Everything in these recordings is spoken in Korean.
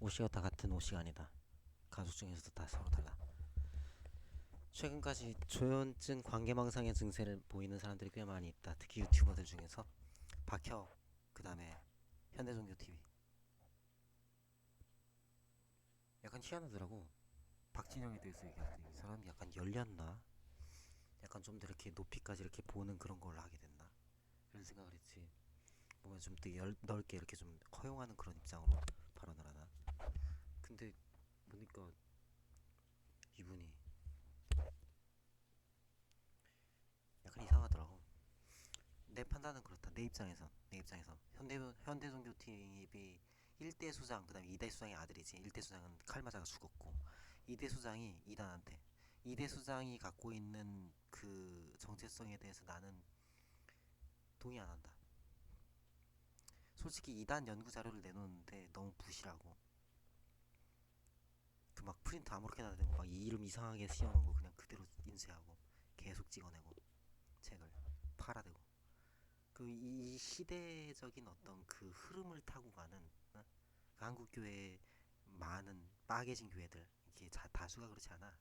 옷이가 다 같은 옷이 아니다. 가족 중에서도 다 서로 달라. 최근까지 조현증 관계망상의 증세를 보이는 사람들이 꽤 많이 있다. 특히 유튜버들 중에서 박혁, 그 다음에 현대종교 TV. 약간 희한하더라고. 박진영에 대해서 얘기할 때 이 사람이 약간 열렸나? 약간 좀 더 이렇게 높이까지 이렇게 보는 그런 걸 하게 됐나? 이런 생각을 했지. 뭔가 좀더 넓게 이렇게 좀 허용하는 그런 입장으로? 근데 보니까 이분이 약간 이상하더라고. 내 판단은 그렇다. 내 입장에서 내 입장에서 현대 현대종교 TV 1대 수장 그다음에 2대 수장의 아들이지. 1대 수장은 칼 맞아가 죽었고 2대 수장이 이단한테 2대 수장이 갖고 있는 그 정체성에 대해서 나는 동의 안 한다. 솔직히 2단 연구 자료를 내놓는데 너무 부실하고 그 막 프린트 아무렇게나 되고 막 이 이름 이상하게 씌워놓은 거 그냥 그대로 인쇄하고 계속 찍어내고 책을 팔아대고. 그 이 시대적인 어떤 그 흐름을 타고 가는 어? 그 한국 교회의 많은 빠개진 교회들 이게 자, 다수가 그렇지 않아.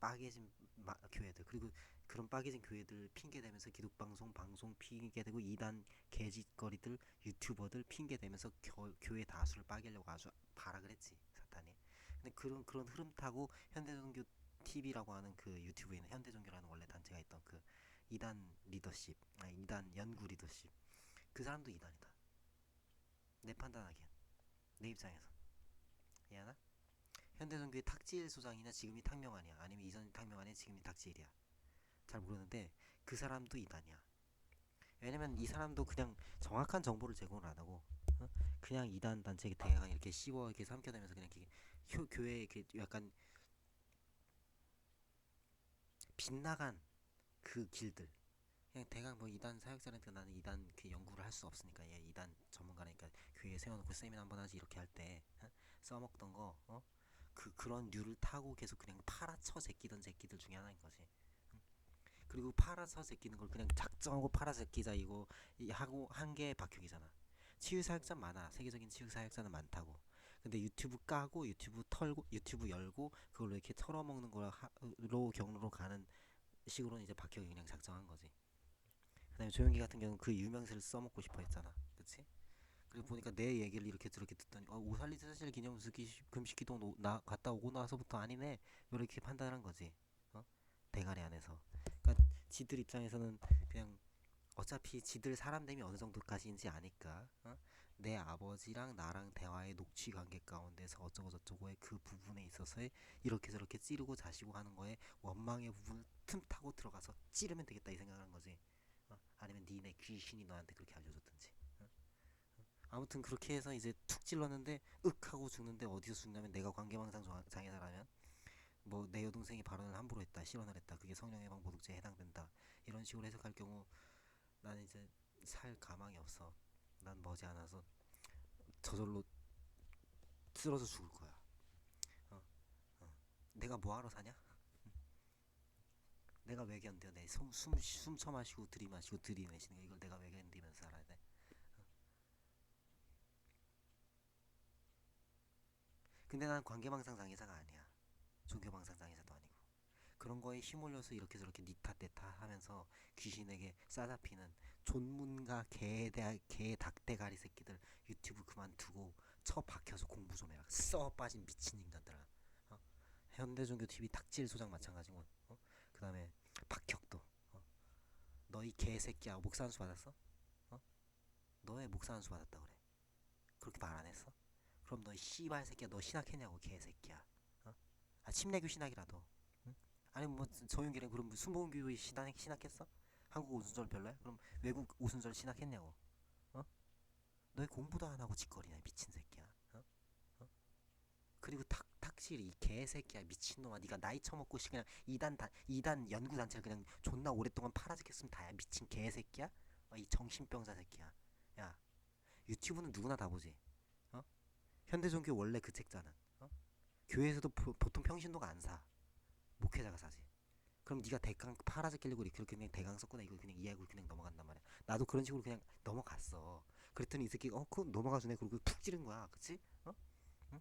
빠개진 마, 교회들 그리고 그런 빠개진 교회들 핑계 대면서 기독 방송 방송 핑계 대고 이단 개짓거리들 유튜버들 핑계 대면서 교, 교회 다수를 빠개려고 아주 발악을 했지 사탄이 근데 그런 그런 흐름 타고 현대종교 TV라고 하는 그 유튜브에 있는 현대종교라는 원래 단체가 있던 그 이단 리더십 아니 이단 연구 리더십. 그 사람도 이단이다. 내 판단하기엔. 내 입장에서. 이해하나? 현대종교의 탁지일 소장이냐 지금이 탁명환이야. 아니면 이전이 탁명환이 지금이 탁지일이야. 잘 모르는데 그 사람도 이단이야. 왜냐면 이 사람도 그냥 정확한 정보를 제공을 안 하고 어? 그냥 이단 단체 대강 이렇게 씹어 이렇게 삼켜내면서 그냥 이렇게 효, 교회 이렇게 약간 빗나간 그 길들 그냥 대강 뭐 이단 사역자한테 나는 이단 그 연구를 할 수 없으니까 얘 이단 전문가니까 교회에 세워놓고 세미나 한번 하지 이렇게 할때 어? 써먹던 거 어? 그 그런 류를 타고 계속 그냥 팔아쳐 제끼던 제끼들 중에 하나인 거지. 응? 그리고 팔아서 제끼는 걸 그냥 작정하고 팔아 제끼자 이거 이 하고 한 게 박혁이잖아. 치유 사역자 많아. 세계적인 치유 사역자는 많다고. 근데 유튜브 까고 유튜브 털고 유튜브 열고 그걸로 이렇게 털어먹는 거로 경로로 가는 식으로는 이제 박혁이 그냥 작정한 거지. 그다음에 조용기 같은 경우는 그 유명세를 써먹고 싶어 했잖아. 그치? 그리고 보니까 내 얘기를 이렇게 저렇게 듣더니 어, 오살리 사실 기념수기 금식기도 노- 나 갔다 오고 나서부터 아니네 이렇게 판단한 거지 어? 대가리 안에서 그러니까 지들 입장에서는 그냥 어차피 지들 사람 됨이 어느 정도까지인지 아니까 어? 내 아버지랑 나랑 대화의 녹취 관계 가운데서 어쩌고 저쩌고의 그 부분에 있어서의 이렇게 저렇게 찌르고 자시고 하는 거에 원망의 부분을 틈 타고 들어가서 찌르면 되겠다 이 생각하는 거지. 어? 아니면 니네 귀신이 너한테 그렇게 알려줬든지. 아무튼 그렇게 해서 이제 툭 찔렀는데 윽 하고 죽는데 어디서 죽냐면 내가 관계망상 장- 장애자라면 뭐내 여동생이 발언을 함부로 했다 실언을 했다 그게 성령해방 모독죄에 해당된다 이런 식으로 해석할 경우 나는 이제 살 가망이 없어 난 머지않아서 저절로 쓰러져 죽을 거야 어, 어. 내가 뭐하러 사냐 응? 내가 왜 견뎌 내숨숨 쳐 마시고 들이마시고 들이내시는 거 이걸 내가 왜 견디면서 살아야 돼 근데 난 관계망상 장애자가 아니야. 종교망상 아니고. 그런 거에 힘올려서 이렇게 저렇게 니타 떼타 하면서 귀신에게 싸잡히는 존문가 개대 개 닭대가리 새끼들 유튜브 그만두고 처 박혀서 공부 좀 해라. 써 빠진 미친 인간들아. 어? 현대종교 TV 탁질 소장 마찬가지고. 어? 그 다음에 박혁도. 어? 너희 개새끼야 목사 한수 받았어? 어? 너의 목사 한수 받았다 그래. 그렇게 말 안 했어? 그럼 너 씨발 새끼야 너 신학했냐고 개새끼야 어? 아 침례교 신학이라도 응? 아니 뭐 정윤기는 그럼 순복음교회 신학, 신학했어? 한국 오순절 별로야? 그럼 외국 오순절 신학했냐고 어? 너희 공부도 안 하고 짓거리냐 미친 새끼야 어? 어? 그리고 탁 탁실이 이 개새끼야 미친놈아 네가 나이 처먹고 씨 그냥 이단 다 이단 연구 단체를 그냥 존나 오랫동안 팔아지겠으면 다야 미친 개새끼야 어, 이 정신병자 새끼야 야 유튜브는 누구나 다 보지 현대종교 원래 그 책자는 어? 교회에서도 보, 보통 평신도가 안 사. 목회자가 사지. 그럼 네가 대강 팔아제끼려고 그렇게 그냥 대강 썼구나 이거 그냥 이해하고 그냥 넘어간단 말이야. 나도 그런 식으로 그냥 넘어갔어. 그랬더니 이 새끼가 어 그거 넘어가 주네 그러고 푹 찌른 거야. 그치? 어? 응?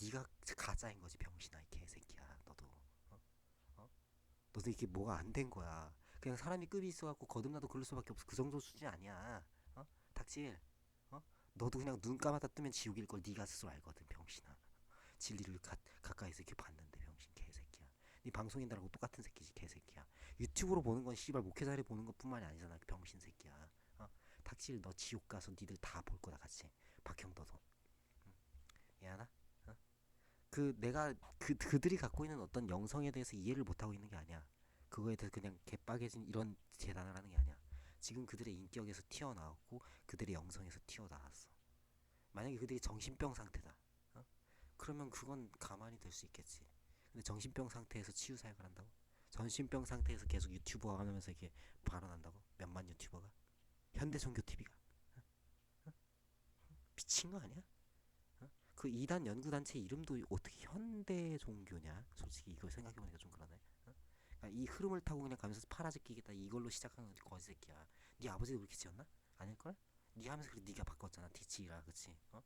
네가 가짜인 거지 병신아 이 개새끼야 너도 어? 어? 너도 이게 뭐가 안 된 거야 그냥 사람이 급이 있어갖고 거듭나도 그럴 수밖에 없어 그 정도 수준이 아니야 어? 닥칠 어? 너도 그냥 눈 감았다 뜨면 지옥일 걸 네가 스스로 알거든 병신아 진리를 가, 가까이서 이렇게 봤는데 네 방송인들하고 똑같은 새끼지 개새끼야 유튜브로 보는 건 씨발 목회자리 보는 것뿐만이 아니잖아 그 병신 새끼야 어? 닥칠 너 지옥 가서 니들 다 볼 거다 같이 박형 너도 응? 이해하나? 어? 그 내가 그 그들이 갖고 있는 어떤 영성에 대해서 이해를 못 하고 있는 게 아니야 그거에 대해서 그냥 개빡해진 이런 재단을 하는 게 아니야 지금 그들의 인격에서 튀어나왔고 그들의 영성에서 튀어나왔어 만약에 그들이 정신병 상태다 어? 그러면 그건 가만히 될 수 있겠지 근데 정신병 상태에서 치유 사역을 한다고? 정신병 상태에서 계속 유튜버 하면서 이렇게 발언한다고? 몇만 유튜버가? 현대 종교 TV가 어? 어? 미친 거 아니야? 어? 그 이단 연구 단체 이름도 어떻게 현대 종교냐? 솔직히 이걸 생각해 보니까 좀 그러네. 어? 그러니까 이 흐름을 타고 그냥 가면서 팔아제끼겠다 이걸로 시작한 건 거지 새끼야. 네 아버지도 그렇게 지었나? 아닐걸? 네 하면서 그래 네가 바꿨잖아 디치라 그치? 어?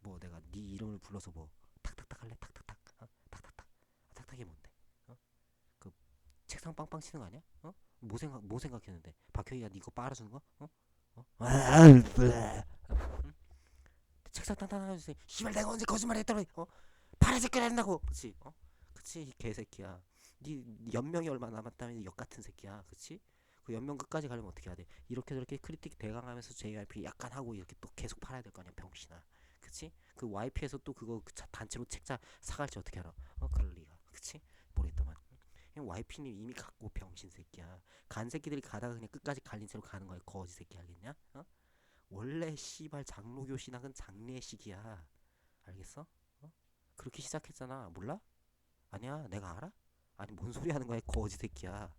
뭐 내가 네 이름을 불러서 뭐 탁탁탁 할래? 탁탁탁 아, 탁탁이 뭔데? 어? 그 책상 빵빵 치는 거 아니야? 어? 뭐 생각 뭐 생각했는데 박형이가 네거 빨아주는 거? 어? 어? 응? 책상 땅땅 해주세요. 씨발 내가 언제 거짓말했더니 어? 파란색 한다고. 그치? 어? 그치 이 개새끼야. 네 연명이 얼마 남았다면 역 같은 새끼야. 그치? 그 연명 끝까지 가려면 어떻게 해야 돼? 이렇게 저렇게 크리틱 대강하면서 JYP 약간 하고 이렇게 또 계속 팔아야 될 거 아니야 병신아. 그치? 그 YP에서 또 그거 그 자- 단체로 책자 사갈지 어떻게 알아? 어 그럴 리가. 그치? 그냥 YP님 이미 갖고 병신 새끼야. 간 새끼들이 가다가 그냥 끝까지 갈린 채로 가는 거야. 거지 새끼 알겠냐? 어? 원래 씨발 장로교 신학은 장례식이야. 알겠어? 어? 그렇게 시작했잖아. 몰라? 아니야. 내가 알아? 아니 뭔 소리 하는 거야, 이 거지 새끼야.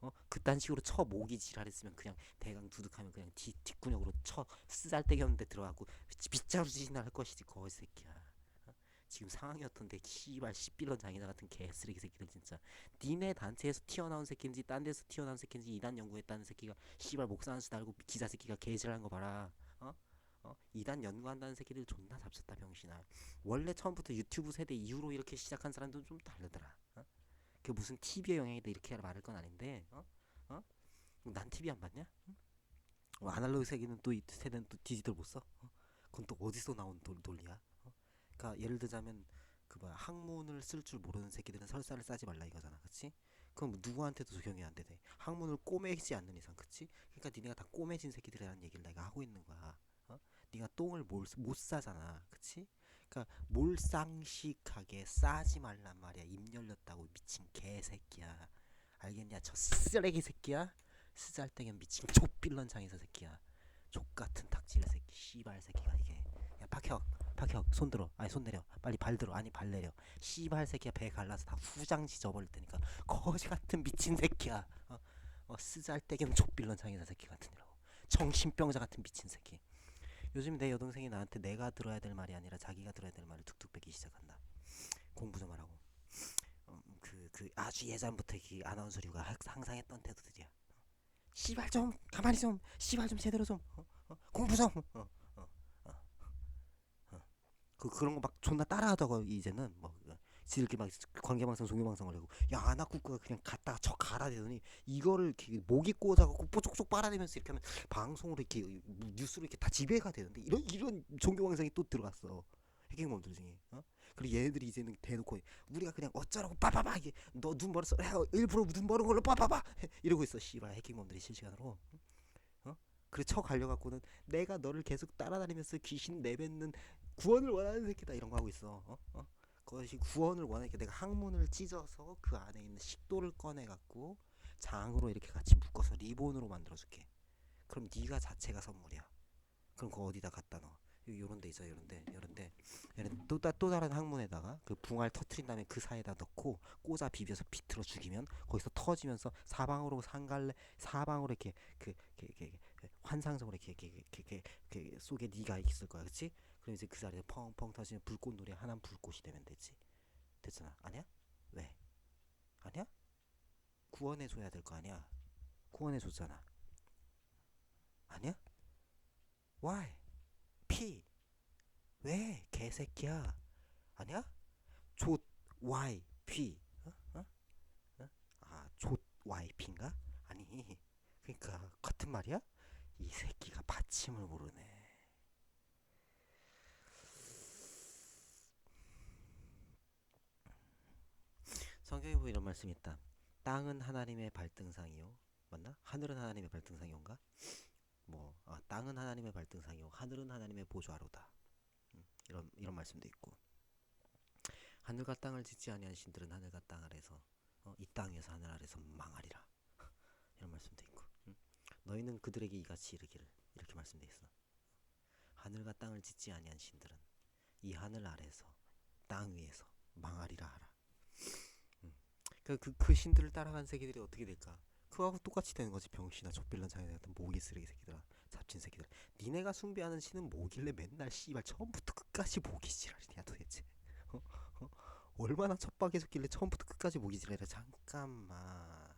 어? 그딴 식으로 쳐 모기 지랄했으면 그냥 대강 두둑하면 그냥 뒤 뒷구녕으로 쳐 쓰잘데기 없는 데 들어가고 빗자루 지진할 것이지 거지 새끼야. 어? 지금 상황이 어떤데 씨발 씨빌런 장애자 같은 개쓰레기 새끼들 진짜 니네 단체에서 튀어나온 새끼인지 딴 데서 튀어나온 새끼인지 이단 연구했다는 새끼가 씨발 목사 한수 달고 기자 새끼가 개질하는 거 봐라 어? 어? 이단 연구한다는 새끼들 존나 잡쳤다 병신아 원래 처음부터 유튜브 세대 이후로 이렇게 시작한 사람들은 좀 다르더라 어? 그 무슨 TV의 영향이다 이렇게 말할 건 아닌데 어? 어? 난 TV 안 봤냐? 응? 어, 아날로그 세계는 또 이 세대는 또 디지털 못 써? 어? 그건 또 어디서 나온 논, 논리야? 어? 그러니까 예를 들자면 그 뭐야 학문을 쓸 줄 모르는 새끼들은 설사를 싸지 말라 이거잖아 그치? 그럼 누구한테도 적용이 안 되네 학문을 꼬매지 않는 이상 그치? 그러니까 니네가 다 꼬매진 새끼들이라는 얘기를 내가 하고 있는 거야 어? 네가 똥을 몰, 못 싸잖아 그치? 그러니까 몰상식하게 싸지 말란 말이야 입 열렸다고 미친 개새끼야 알겠냐 저 쓰레기 새끼야 쓰잘데기 미친 족빌런 장에서 새끼야 족같은 탁질 새끼 씨발 새끼가 이게 야 박혁 박혁 손 들어. 아니 손 내려. 빨리 발 들어. 아니 발 내려. 씨발 새끼야 배 갈라서 다 후장 지 져버릴 테니까. 거지 같은 미친 새끼야. 어, 어 쓰잘데기는 족빌런 장애자 새끼 같으니라고. 정신병자 같은 미친 새끼. 요즘 내 여동생이 나한테 내가 들어야 될 말이 아니라 자기가 들어야 될 말을 툭툭 빼기 시작한다. 공부 좀 하라고. 음, 그, 그 아주 예전부터 이 아나운서류가 하- 항상 했던 태도들이야. 씨발 좀 가만히 좀. 씨발 좀 제대로 좀. 어? 어? 공부 좀. 어, 어, 어, 어. 그 그런 거 막 존나 따라하다가 이제는 뭐 어, 지들끼리 막 관계방송 종교방송을 하고 야 아나쿠쿠가 그냥 갖다가 쳐 갈아대더니 이거를 이렇게 목이 꽂아갖고 뽀족족 빨아대면서 이렇게 하면 방송으로 이렇게 뉴스로 이렇게 다 지배가 되는데 이런 이런 종교방송이 또 들어갔어 해킹범들 중에 어? 그리고 얘네들이 이제는 대놓고 우리가 그냥 어쩌라고 빠빠빠 이게 너 눈 멀었어 야, 일부러 눈 멀은 걸로 빠빠빠 이러고 있어 씨발 해킹범들이 실시간으로 어? 그래 쳐 갈려갖고는 내가 너를 계속 따라다니면서 귀신 내뱉는 구원을 원하는 새끼다 이런 거 하고 있어 어? 어? 그것이 구원을 원하니까 내가 항문을 찢어서 그 안에 있는 식도를 꺼내 갖고 장으로 이렇게 같이 묶어서 리본으로 만들어 줄게 그럼 네가 자체가 선물이야 그럼 그거 어디다 갖다 넣어 요- 요런 데 있어 요런 데 요런 데 또, 따- 또 다른 항문에다가 그 붕알 터트린 다음에 그 사이에다 넣고 꽂아 비벼서 비틀어 죽이면 거기서 터지면서 사방으로 상갈래 사방으로 이렇게 그, 그, 그, 그 환상적으로 이렇게 이렇게, 이렇게, 이렇게, 이렇게 속에 네가 있을 거야 그치? 그럼 이제 그 자리에 펑펑 터지는 불꽃놀이 하나는 불꽃이 되면 되지 됐잖아 아니야? 왜? 아니야? 구원해 줘야 될 거 아니야 구원해 줬잖아 아니야? Why? P 왜? 개새끼야 아니야? 조 Y P 어? 어? 어? 아 조 Y P인가? 아니 그러니까 같은 말이야? 이 새끼가 받침을 모르네. 성경에 보면 이런 말씀이 있다. 땅은 하나님의 발등상이요. 맞나? 하늘은 하나님의 발등상이온가? 뭐 아, 땅은 하나님의 발등상이요. 하늘은 하나님의 보좌로다. 음, 이런 이런 말씀도 있고. 하늘과 땅을 짓지 아니한 신들은 하늘과 땅 아래서 어, 이땅 위에서 하늘 아래서 망하리라. 이런 말씀도 있고. 음? 너희는 그들에게 이같이 이르기를 이렇게 말씀돼 있어. 하늘과 땅을 짓지 아니한 신들은 이 하늘 아래서 땅 위에서 망하리라 하라. 그, 그, 그 신들을 따라간 새끼들이 어떻게 될까? 그거하고 똑같이 되는 거지 병신아 족빌런 자네 같은 모기 쓰레기 새끼들아 잡친 새끼들 니네가 숭배하는 신은 뭐길래 맨날 씨발 처음부터 끝까지 모기 지랄이냐 도대체 어? 어? 얼마나 첩박해졌길래 처음부터 끝까지 모기 지랄이야 잠깐만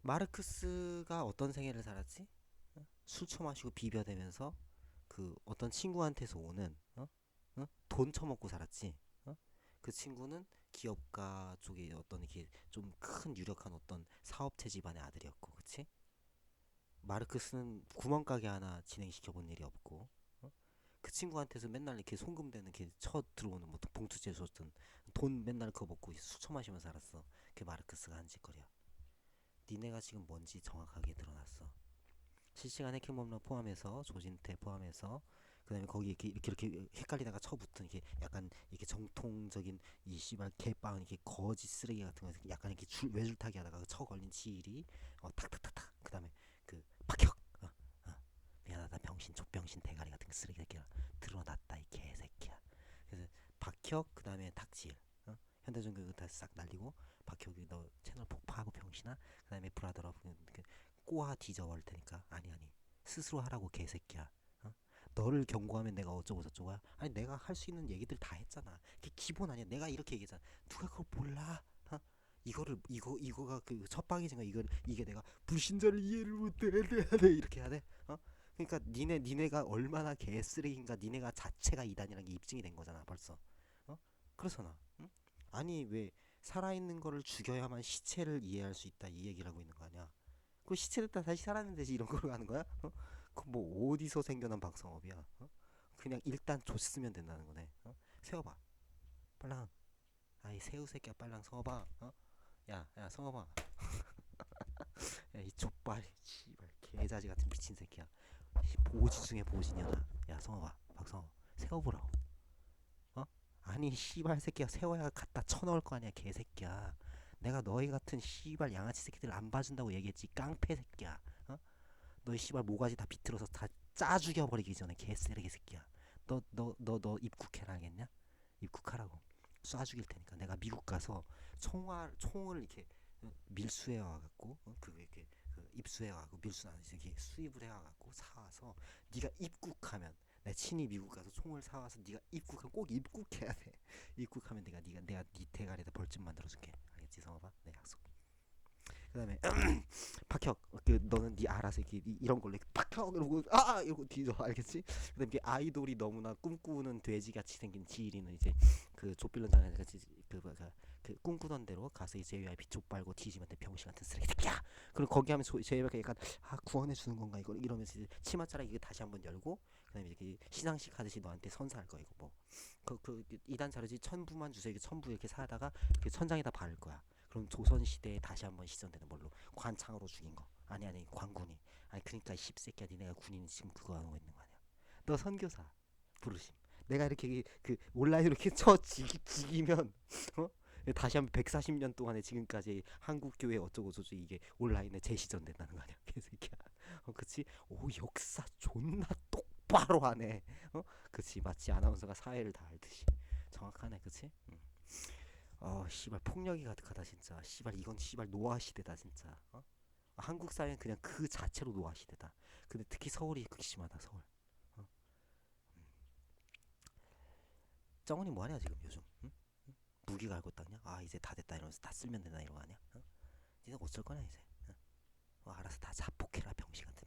마르크스가 어떤 생애를 살았지? 어? 술 처마시고 비벼대면서 그 어떤 친구한테서 오는 어? 어? 돈 처먹고 살았지 어? 그 친구는 기업가 쪽에 어떤 이렇게 좀 큰 유력한 어떤 사업체 집안의 아들이었고, 그치? 마르크스는 구멍가게 하나 진행시켜 본 일이 없고, 어? 그 친구한테서 맨날 이렇게 송금되는 이렇게 쳐 들어오는 뭐 봉투째 줬던 돈 맨날 그거 먹고 수초 마시면서 살았어. 그게 마르크스가 한 짓거리야. 니네가 지금 뭔지 정확하게 드러났어. 실시간 해킹범러 포함해서 조진태 포함해서 그다음에 거기 이렇게 이렇게 이렇게 헷갈리다가 쳐붙은 이게 약간 이렇게 정통적인 이 씨발 개빵 이렇게 거짓 쓰레기 같은 거 약간 이렇게 줄 외줄타기 하다가 그 쳐 걸린 지일이 어 탁탁탁탁 그다음에 그 박혁 어, 어. 미안하다. 병신 족병신 대가리 같은 그 쓰레기 새끼야 드러났다 이 개새끼야. 그래서 박혁 그다음에 탁지일 어? 그거 다싹 날리고 박혁이 너 채널 폭파하고 병신아? 그다음에 브라더러브 그 꼬아 뒤져버릴 테니까. 아니 아니. 스스로 하라고 개새끼야 너를 경고하면 내가 어쩌고 저쩌고 야? 아니 내가 할 수 있는 얘기들 다 했잖아. 그게 기본 아니야. 내가 이렇게 얘기했잖아. 누가 그걸 몰라? 어? 이거를 이거 이거가 그 첫방이지만 이걸 이게 내가 불신자를 이해를 못해 네, 이렇게 해야 돼? 어? 그러니까 니네 니네가 얼마나 개쓰레기인가 니네가 자체가 이단이라는 게 입증이 된 거잖아 벌써. 어? 그렇잖아. 응? 아니 왜 살아있는 거를 죽여야만 시체를 이해할 수 있다 이 얘기를 하고 있는 거 아니야? 그 시체를 다 다시 살았는데 이런 걸로 하는 거야? 어? 그뭐 어디서 생겨난 방송업이야? 어? 그냥 일단 줬으면 된다는 거네. 어? 세워봐. 빨랑. 아이 새우 새끼야 빨랑 서봐. 어? 야, 야 서봐. 야 이 족발, 씨발 개자지 같은 미친 새끼야. 보지 중에 보지냐 나. 야 성어봐, 박성어. 세워보라고. 어? 아니 씨발 새끼야 세워야 갖다 쳐넣을 거 아니야 개새끼야. 내가 너희 같은 씨발 양아치 새끼들 안 봐준다고 얘기했지 깡패 새끼야. 어? 너희 씨발 모가지 다 비틀어서 다 짜 죽여버리기 전에 개쓰레기 새끼야. 너 너 너 너 입국해라 하겠냐? 입국하라고. 쏴 죽일 테니까 내가 미국 가서 총알 총을 이렇게 어, 밀수해 와갖고 어? 그 이렇게 그 입수해 와갖고 밀수 안 이렇게 수입을 해 와갖고 사와서 네가 입국하면 내 친히 미국 가서 총을 사와서 네가 입국하면 꼭 입국해야 돼. 입국하면 내가 네가 내가 네 대가리에다 벌집 만들어줄게. 알겠지 성어봐? 내 약속. 그다음에 박혁 그 너는 네 알아서 이렇게 이- 이런 걸로 이렇게 박혁 이러고 아 이러고 뒤져 알겠지? 그다음에 이게 아이돌이 너무나 꿈꾸는 돼지같이 생긴 지일이는 이제 그 장에 같이 그 뭐가 그 꿈꾸던 대로 가서 이제 JYP 족 빨고 뒤지면 돼 병신 같은 쓰레기 새끼야. 그리고 거기 하면 JYP 약간 아 구원해 주는 건가 이거 이러면서 이제 치맛자락 이거 다시 한번 열고 그다음에 이렇게 시상식 하듯이 너한테 선사할 거야 이거 뭐그 그 이단 자료지 천부만 주세요. 이게 천부 이렇게 사다가 그 천장에다 바를 거야. 그럼 조선 시대에 다시 한번 시전되는 걸로. 관창으로 죽인 거. 아니 아니 관군이. 아니 그러니까 이 씹새끼야. 니네가 군인 지금 그거 하고 있는 거 아니야. 너 선교사. 부르심. 내가 이렇게 그 온라인으로 이렇게 쳐 지기, 지기면 어? 다시 한번 140년 동안에 지금까지 한국 교회 어쩌고 저쩌고 이게 온라인에 재시전된다는 거 아니야? 개새끼야. 어 그치? 오 역사 존나 똑 바로 하네 어 그치 마치 아나운서가 사회를 다 알듯이 정확하네 그치 응. 어 씨발 폭력이 가득하다 진짜 씨발 이건 씨발 노아 시대다 진짜 어? 한국 사회는 그냥 그 자체로 노아 시대다 근데 특히 서울이 극심하다 서울 어? 음. 정원이 뭐하냐 지금 요즘 응? 응? 무기 갈고 닦냐 아 이제 다 됐다 이러면서 다 쓸면 된다 거 아니야 어? 니네 어쩔 거냐 이제 어? 어, 알아서 다 자폭해라 병신 같은